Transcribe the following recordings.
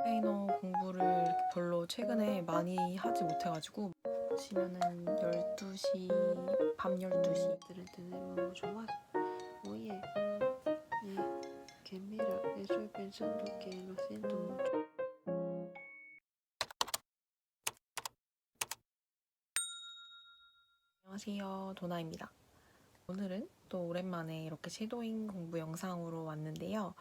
스페인어 공부를 별로 최근에 많이 하지 못해가지고 보시면은 12시, 밤 12시. Pero tenemos más. Oye, eh, que mira, estoy pensando que lo siento mucho. 안녕하세요. 도나입니다. 오늘은 또 오랜만에 이렇게 섀도잉 공부 영상으로 왔는데요.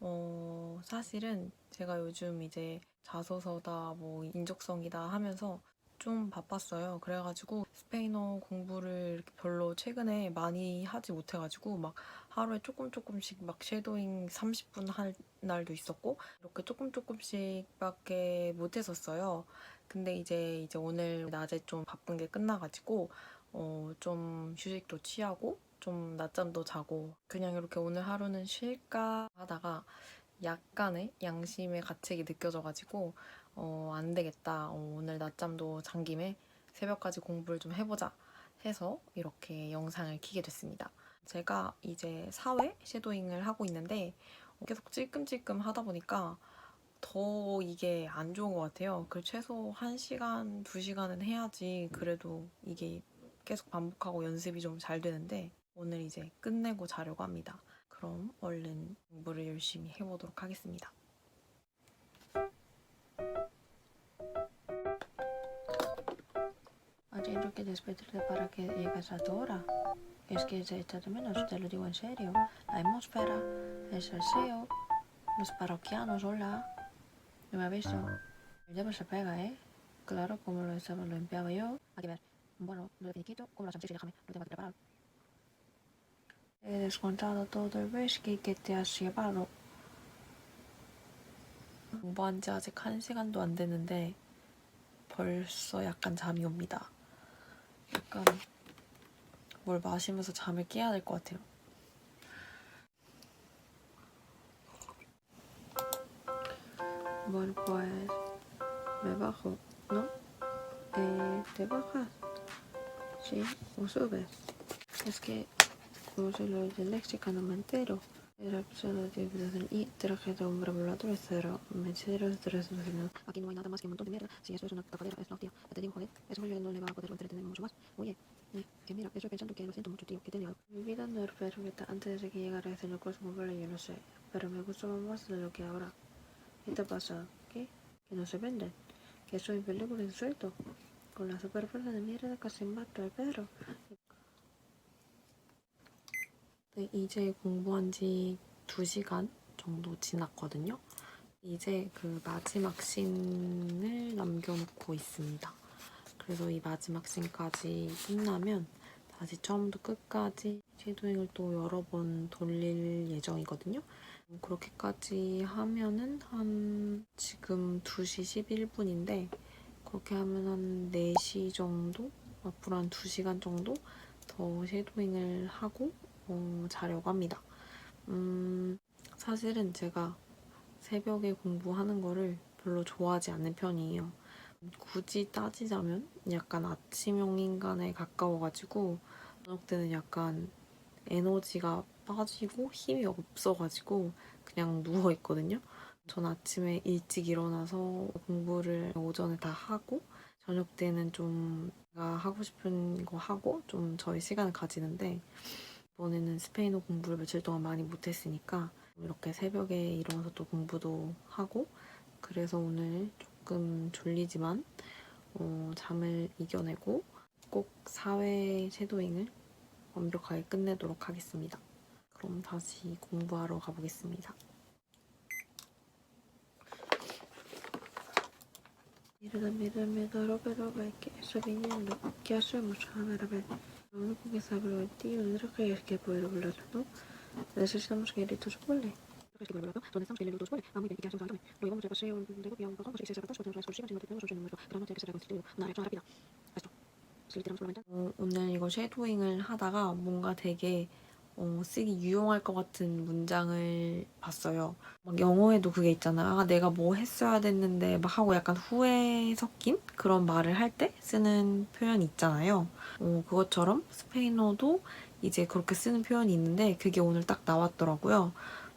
어, 사실은 제가 요즘 이제 자소서다 뭐 인적성이다 하면서 좀 바빴어요. 그래가지고 스페인어 공부를 별로 최근에 많이 하지 못해가지고 막 하루에 조금 조금씩 막 섀도잉 30분 할 날도 있었고 이렇게 조금 조금씩밖에 못했었어요. 근데 이제 이제 오늘 낮에 좀 바쁜 게 끝나가지고 어, 좀 휴식도 취하고 좀 낮잠도 자고 그냥 이렇게 오늘 하루는 쉴까 하다가 약간의 양심의 가책이 느껴져가지고 어, 안 되겠다. 어, 오늘 낮잠도 잔 김에 새벽까지 공부를 좀 해보자 해서 이렇게 영상을 키게 됐습니다. 제가 이제 사회 섀도잉을 하고 있는데 계속 찔끔찔끔 하다 보니까 더 이게 안 좋은 것 같아요. 그 최소 1시간, 2시간은 해야지 그래도 이게 계속 반복하고 연습이 좀 잘 되는데 오늘 이제 끝내고 자려고 합니다. 그럼 얼른 공부를 열심히 해보도록 하겠습니다. Oye, no que despedirte para que llegas a tu hora. Es que se echa de menos, te lo digo en serio. La atmósfera, el salseo, los parroquianos, hola. No me ha visto. El diablo se pega, ¿eh? Claro, como lo, estaba- lo limpiaba yo. Hay que ver. Bueno, lo de finiquito, como lo has y déjame, lo tengo aquí preparado. He descontado todo el whisky que te has llevado. 공부한 지 아직 1시간도 안 됐는데 벌써 약간 잠이 옵니다. 약간 뭘 마시면서 잠을 깨야 될 것 같아요. Bueno, pues me bajo, ¿no? Eh, ¿Te bajas? Sí, o subes. Es que no me entero. Era solo de y traje de un vocabulario cero. Me cero de tres no. Aquí no hay nada más que un montón de mierda. Si eso es una tapadera, es hostia. Ya te digo, joder, eso yo no le va a poder entretener mucho más. Oye, eh, que mira, estoy pensando que lo siento mucho, tío, que te he. Mi vida no era perfecta antes de que llegara a hacer cosmo, vale, yo no sé. Pero me gustaba más de lo que ahora. ¿Qué te pasa? ¿Qué? Que no se venden. Que soy película insulto. Con la super fuerza de mierda casi mato al perro. 네, 이제 공부한 지 2시간 정도 지났거든요. 이제 그 마지막 씬을 남겨놓고 있습니다. 그래서 이 마지막 씬까지 끝나면 다시 처음부터 끝까지 섀도잉을 또 여러 번 돌릴 예정이거든요. 그렇게까지 하면은 한 지금 2시 11분인데 그렇게 하면 한 4시 정도? 앞으로 한 2시간 정도 더 섀도잉을 하고 어, 자려고 합니다. 음, 사실은 제가 새벽에 공부하는 거를 별로 좋아하지 않는 편이에요. 굳이 따지자면 약간 아침형 인간에 가까워가지고 저녁 때는 약간 에너지가 빠지고 힘이 없어가지고 그냥 누워있거든요. 전 아침에 일찍 일어나서 공부를 오전에 다 하고 저녁 때는 좀 제가 하고 싶은 거 하고 좀 저희 시간을 가지는데 이번에는 스페인어 공부를 며칠 동안 많이 못했으니까 이렇게 새벽에 일어나서 또 공부도 하고 그래서 오늘 조금 졸리지만 어, 잠을 이겨내고 꼭 사회 섀도잉을 완벽하게 끝내도록 하겠습니다. 그럼 다시 공부하러 가보겠습니다. Mierda, mierda, mierda, robe, robe, que está viniendo. ¿Qué hacemos? A ver, a ver. Lo único que sabe lo del tío del traje es que puede volar, ¿no? Necesitamos que Grito se vuele. ¿Dónde estamos que el se vuele? Ah, muy bien, ¿y qué hacemos ahora? Lo llevamos de paseo de copia a un cajón, pues si se retrasa, tenemos las exclusivas y no tenemos opción nuestro. Pero no tiene que ser reconstituido. Una reacción rápida. Esto. Si le tiramos por la ventana. 어, 오늘 이거 쉐도잉을 하다가 뭔가 되게 어, 쓰기 유용할 것 같은 문장을 봤어요. 막 영어에도 그게 있잖아요. 아, 내가 뭐 했어야 됐는데 막 하고 약간 후회 섞인 그런 말을 할 때 쓰는 표현이 있잖아요. 어, 그것처럼 스페인어도 이제 그렇게 쓰는 표현이 있는데 그게 오늘 딱 나왔더라고요.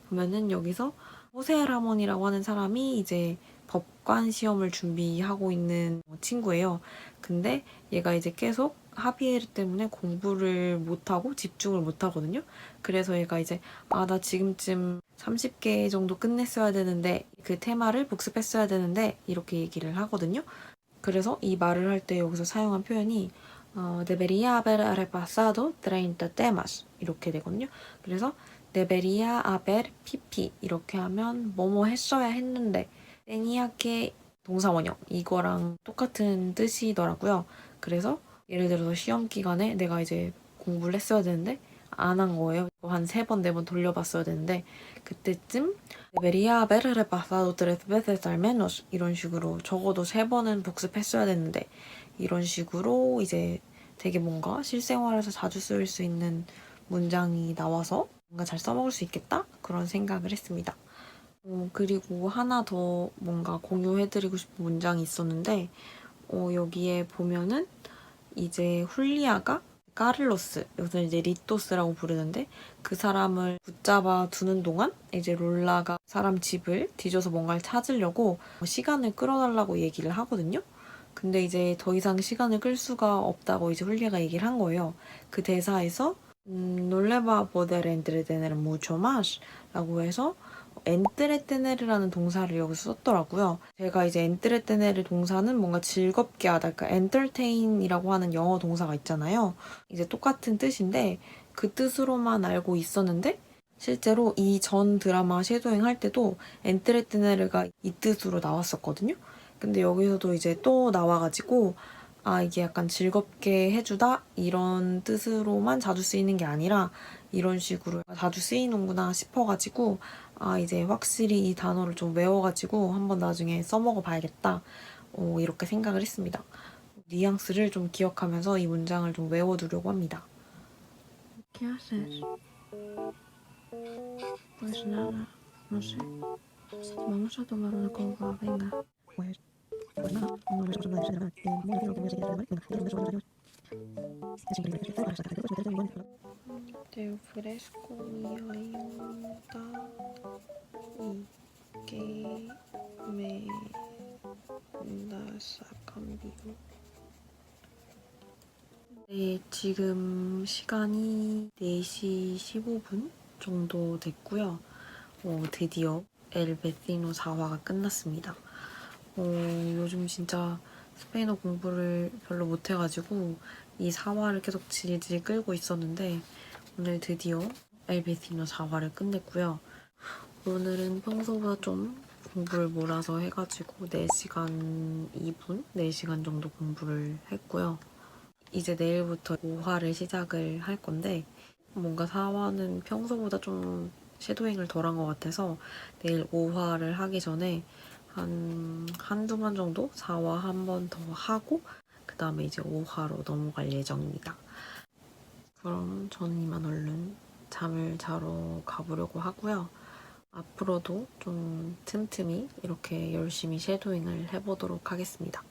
보면은 여기서 호세 라몬이라고 하는 사람이 이제 법관 시험을 준비하고 있는 친구예요. 근데 얘가 이제 계속 하비에르 때문에 공부를 못하고 집중을 못하거든요. 그래서 얘가 이제 아, 나 지금쯤 30개 정도 끝냈어야 되는데 그 테마를 복습했어야 되는데 이렇게 얘기를 하거든요. 그래서 이 말을 할 때 여기서 사용한 표현이 어, debería haber repasado 30 temas 이렇게 되거든요. 그래서 debería haber pp 이렇게 하면 뭐뭐 했어야 했는데 tenía que 동사원형 이거랑 똑같은 뜻이더라고요. 그래서 예를 들어서 시험 기간에 내가 이제 공부를 했어야 되는데 안 한 거예요. 한 세 번, 네 번 돌려봤어야 되는데 그때쯤 haber repasado tres veces al menos 이런 식으로 적어도 세 번은 복습했어야 되는데 이런 식으로 이제 되게 뭔가 실생활에서 자주 쓰일 수 있는 문장이 나와서 뭔가 잘 써먹을 수 있겠다 그런 생각을 했습니다. 어, 그리고 하나 더 뭔가 공유해드리고 싶은 문장이 있었는데 어, 여기에 보면은 이제 훌리아가 까를로스, 여기서 이제 리토스라고 부르는데 그 사람을 붙잡아 두는 동안 이제 롤라가 사람 집을 뒤져서 뭔가를 찾으려고 시간을 끌어달라고 얘기를 하거든요. 근데 이제 더 이상 시간을 끌 수가 없다고 이제 훌리아가 얘기를 한 거예요. 그 대사에서 음, 놀레바 보델 엔트레테네르 무초 마스 라고 해서 엔트레테네르라는 동사를 여기서 썼더라고요. 제가 이제 엔트레테네르 동사는 뭔가 즐겁게 하다, 그러니까 entertain이라고 하는 영어 동사가 있잖아요. 이제 똑같은 뜻인데 그 뜻으로만 알고 있었는데 실제로 이 전 드라마 쉐도잉 할 때도 엔트레테네르가 이 뜻으로 나왔었거든요. 근데 여기서도 이제 또 나와가지고 아 이게 약간 즐겁게 해주다 이런 뜻으로만 자주 쓰이는 게 아니라 이런 식으로 자주 쓰이는구나 싶어가지고 아 이제 확실히 이 단어를 좀 외워가지고 한번 나중에 써먹어 봐야겠다 어, 이렇게 생각을 했습니다. 뉘앙스를 좀 기억하면서 이 문장을 좀 외워두려고 합니다. ¿Qué haces? Pues nada, no sé. Vamos a tomar una copa, venga. Pues, me das a cambio. 네, 지금 시간이 4시 15분 정도 됐고요. 어, 드디어 엘 베티노 4화가 끝났습니다. 어, 요즘 진짜 스페인어 공부를 별로 못해가지고 이 4화를 계속 질질 끌고 있었는데 오늘 드디어 엘 베티노 4화를 끝냈고요. 오늘은 평소보다 좀 공부를 몰아서 해가지고 4시간 2분? 4시간 정도 공부를 했고요. 이제 내일부터 5화를 시작을 할 건데 뭔가 4화는 평소보다 좀 섀도잉을 덜 한 것 같아서 내일 5화를 하기 전에 한 한두 번 정도 4화 한 번 더 하고 그 다음에 이제 5화로 넘어갈 예정입니다. 그럼 저는 이만 얼른 잠을 자러 가보려고 하고요. 앞으로도 좀 틈틈이 이렇게 열심히 섀도잉을 해보도록 하겠습니다.